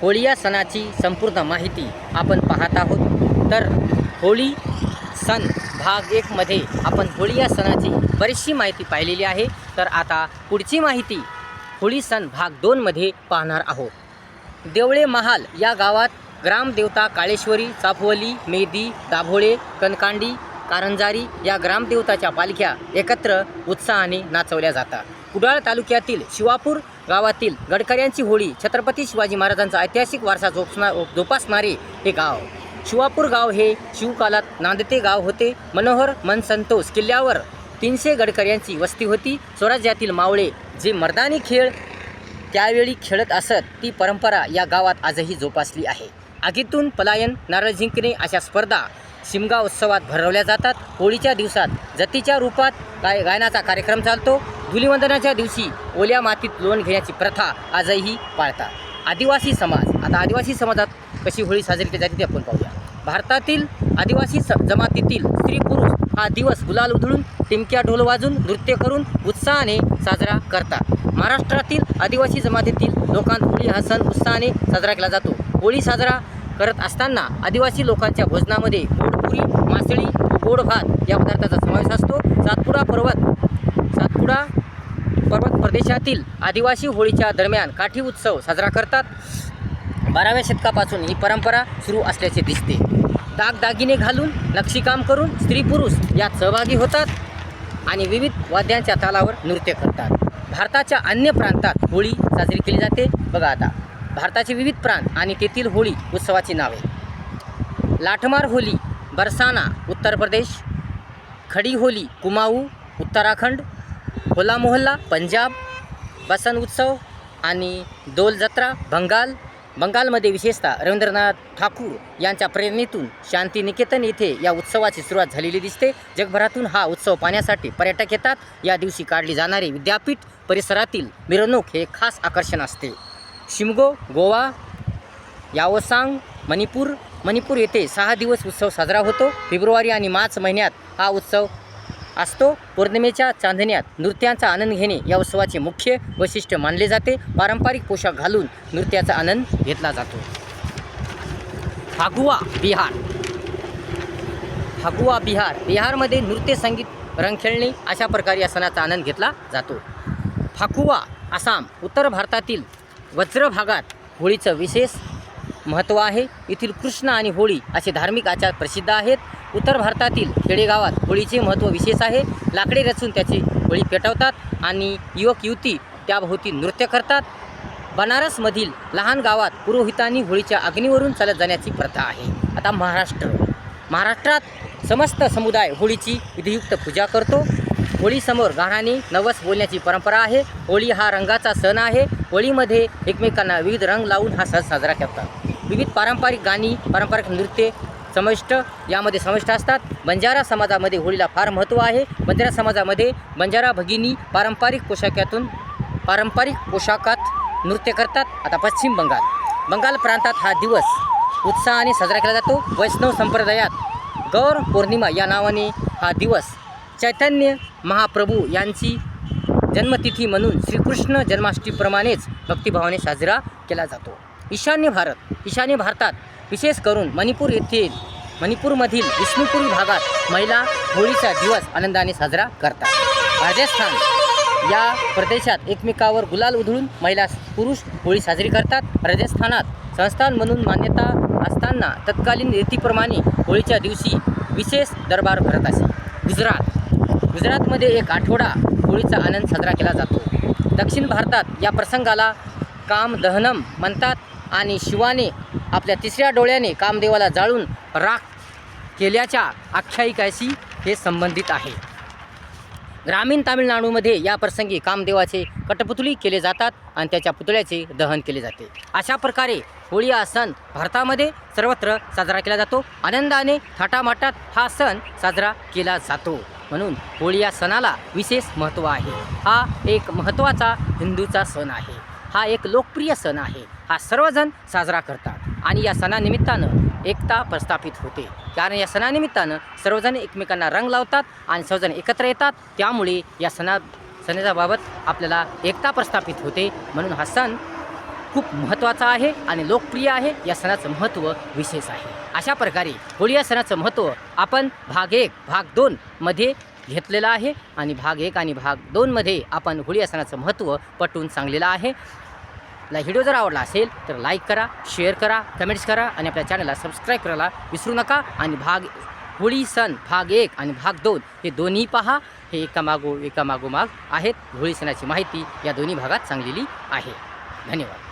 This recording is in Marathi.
होळी या सणाची संपूर्ण माहिती आपण पाहत आहोत. तर होळी सण भाग एकमध्ये आपण होळी या सणाची बरीचशी माहिती पाहिलेली आहे. तर आता पुढची माहिती होळी सण भाग दोनमध्ये पाहणार आहोत. देवळे महाल या गावात ग्रामदेवता काळेश्वरी चाफवली मेदी दाभोळे कनकांडी कारंजारी या ग्रामदेवताच्या पालख्या एकत्र उत्साहाने नाचवल्या जातात. कुडाळ तालुक्यातील शिवापूर गावातील गडकऱ्यांची होळी छत्रपती शिवाजी महाराजांचा ऐतिहासिक वारसा जोपसना जोपासणारे हे गाव. शिवापूर गाव हे शिवकालात नांदते गाव होते. मनोहर मनसंतोष किल्ल्यावर तीनशे गडकऱ्यांची वस्ती होती. स्वराज्यातील मावळे जे मर्दानी खेळ त्यावेळी खेळत असत ती परंपरा या गावात आजही जोपासली आहे. आगीतून पलायन नारळ जिंकणे अशा स्पर्धा शिमगा उत्सवात भरवल्या जातात. होळीच्या दिवसात जतीच्या रूपात गाय गायनाचा कार्यक्रम चालतो. धुलिवंदनाच्या दिवशी ओल्या मातीत लोण घेण्याची प्रथा आजही पाळतात आदिवासी समाज आता आदिवासी समाजात कशी होळी साजरी केली जाते ते आपण पाहूया. भारतातील आदिवासी स जमातीतील स्त्री पुरुष हा दिवस गुलाल उधळून टिमक्या ढोल वाजून नृत्य करून उत्साहाने साजरा करतात. महाराष्ट्रातील आदिवासी जमातीतील लोकांत होळी हा सण उत्साहाने साजरा केला जातो. होळी साजरा करत असताना आदिवासी लोकांच्या भोजनामध्ये गोडपुरी मासळी गोड भात या पदार्थाचा समावेश असतो. प्रदेशातील आदिवासी होळीच्या दरम्यान काठी उत्सव साजरा करतात. बाराव्या शतकापासून ही परंपरा सुरू असल्याचे दिसते. दागदागिने घालून नक्षीकाम करून स्त्री पुरुष यात सहभागी होतात आणि विविध वाद्यांच्या तालावर नृत्य करतात. भारताच्या अन्य प्रांतात होळी साजरी केली जाते. बघा आता भारताचे विविध प्रांत आणि तेथील होळी उत्सवाची नावे. लाठमार होली बरसाना उत्तर प्रदेश खडी होली कुमाऊ उत्तराखंड होला मोहल्ला पंजाब बसंत उत्सव आणि दोल जत्रा बंगाल. बंगालमध्ये विशेषतः रवींद्रनाथ ठाकूर यांच्या प्रेरणेतून शांतिनिकेतन येथे या उत्सवाची सुरुवात झालेली दिसते. जगभरातून हा उत्सव पाहण्यासाठी पर्यटक येतात. या दिवशी काढली जाणारी विद्यापीठ परिसरातील मिरवणूक हे खास आकर्षण असते. शिमगो गोवा यावसांग मणिपूर. मणिपूर येथे सहा दिवस उत्सव साजरा होतो. फेब्रुवारी आणि मार्च महिन्यात हा उत्सव असतो. पौर्णिमेच्या चांदण्यात नृत्यांचा आनंद घेणे या उत्सवाचे मुख्य वैशिष्ट्य मानले जाते. पारंपरिक पोशाख घालून नृत्याचा आनंद घेतला जातो. फागुआ बिहार. फागुआ बिहार बिहारमध्ये नृत्य संगीत रंगखेळणी अशा प्रकारे या सणाचा आनंद घेतला जातो. फाकुआ आसाम उत्तर भारतातील वज्र भागात होळीचं विशेष महत्त्व आहे. येथील कृष्ण आणि होळी असे धार्मिक आचार प्रसिद्ध आहेत. उत्तर भारतातील खेडेगावात होळीचे महत्त्व विशेष आहे. लाकडे रचून त्याची होळी पेटवतात आणि युवक युवती त्याभोवती नृत्य करतात. बनारसमधील लहान गावात पुरोहितांनी होळीच्या अग्नीवरून चालत जाण्याची प्रथा आहे. आता महाराष्ट्र. महाराष्ट्रात समस्त समुदाय होळीची विधियुक्त पूजा करतो. होळीसमोर गाण्याने नवस बोलण्याची परंपरा आहे. होळी हा रंगाचा सण आहे. होळीमध्ये एकमेकांना विविध रंग लावून हा सण साजरा करतात. विविध पारंपरिक गाणी पारंपरिक नृत्य समाविष्ट यामध्ये समाविष्ट असतात. बंजारा समाजामध्ये होळीला फार महत्त्व आहे. बंजारा समाजामध्ये बंजारा भगिनी पारंपरिक पोशाखातून पारंपरिक पोशाखात नृत्य करतात. आता पश्चिम बंगाल. बंगाल प्रांतात हा दिवस उत्साहाने साजरा केला जातो. वैष्णव संप्रदायात गौर पौर्णिमा या नावाने हा दिवस चैतन्य महाप्रभू यांची जन्मतिथी म्हणून श्रीकृष्ण जन्माष्टमीप्रमाणेच भक्तिभावाने साजरा केला जातो. ईशान्य भारत ईशान्य भारतात विशेष करून मणिपूर येथील मणिपूरमधील विष्णुपुरी भागात महिला होळीचा दिवस आनंदाने साजरा करतात. राजस्थान या प्रदेशात एकमेकावर गुलाल उधळून महिला पुरुष होळी साजरी करतात. राजस्थानात संस्थान म्हणून मान्यता असताना तत्कालीन रीतीप्रमाणे होळीच्या दिवशी विशेष दरबार भरत असे. गुजरात गुजरातमध्ये एक आठवडा होळीचा आनंद साजरा केला जातो. दक्षिण भारतात या प्रसंगाला काम दहनम म्हणतात. आणि शिवाने आपल्या तिसऱ्या डोळ्याने कामदेवाला जाळून राख केल्याच्या आख्यायिकाशी हे संबंधित आहे. ग्रामीण तामिळनाडूमध्ये या प्रसंगी कामदेवाचे कटपुतळी केले जातात आणि त्याच्या पुतळ्याचे दहन केले जाते. अशा प्रकारे होळी हा सण भारतामध्ये सर्वत्र साजरा केला जातो. आनंदाने थाटामाटात हा सण साजरा केला जातो. म्हणून होळी या सणाला विशेष महत्त्व आहे. हा एक महत्त्वाचा हिंदूचा सण आहे. हा एक लोकप्रिय सण आहे. हा सर्वजण साजरा करतात आणि या सणानिमित्तानं एकता प्रस्थापित होते. कारण या सणानिमित्तानं सर्वजण एकमेकांना रंग लावतात आणि सर्वजण एकत्र येतात. त्यामुळे या सणा सणाबाबत आपल्याला एकता प्रस्थापित होते म्हणून हा सण खूप महत्त्वाचा आहे आणि लोकप्रिय आहे. या सणाचं महत्त्व विशेष आहे. अशा प्रकारे होळी या सणाचं महत्त्व आपण भाग एक भाग दोनमध्ये घेतलेला आहे. आणि भाग एक आणि भाग दोनमध्ये आपण होळी या महत्त्व पटवून सांगलेलं आहे. ला व्हिडिओ जर आवडला असेल तर लाईक करा शेअर करा कमेंट्स करा आणि आपल्या चॅनलला सबस्क्राईब करायला विसरू नका. आणि भाग होळी सण भाग एक आणि भाग दोन हे दोन्ही पहा. हे एकामागो एकामागोमाग आहेत. होळी सणाची माहिती या दोन्ही भागात सांगलेली आहे. धन्यवाद.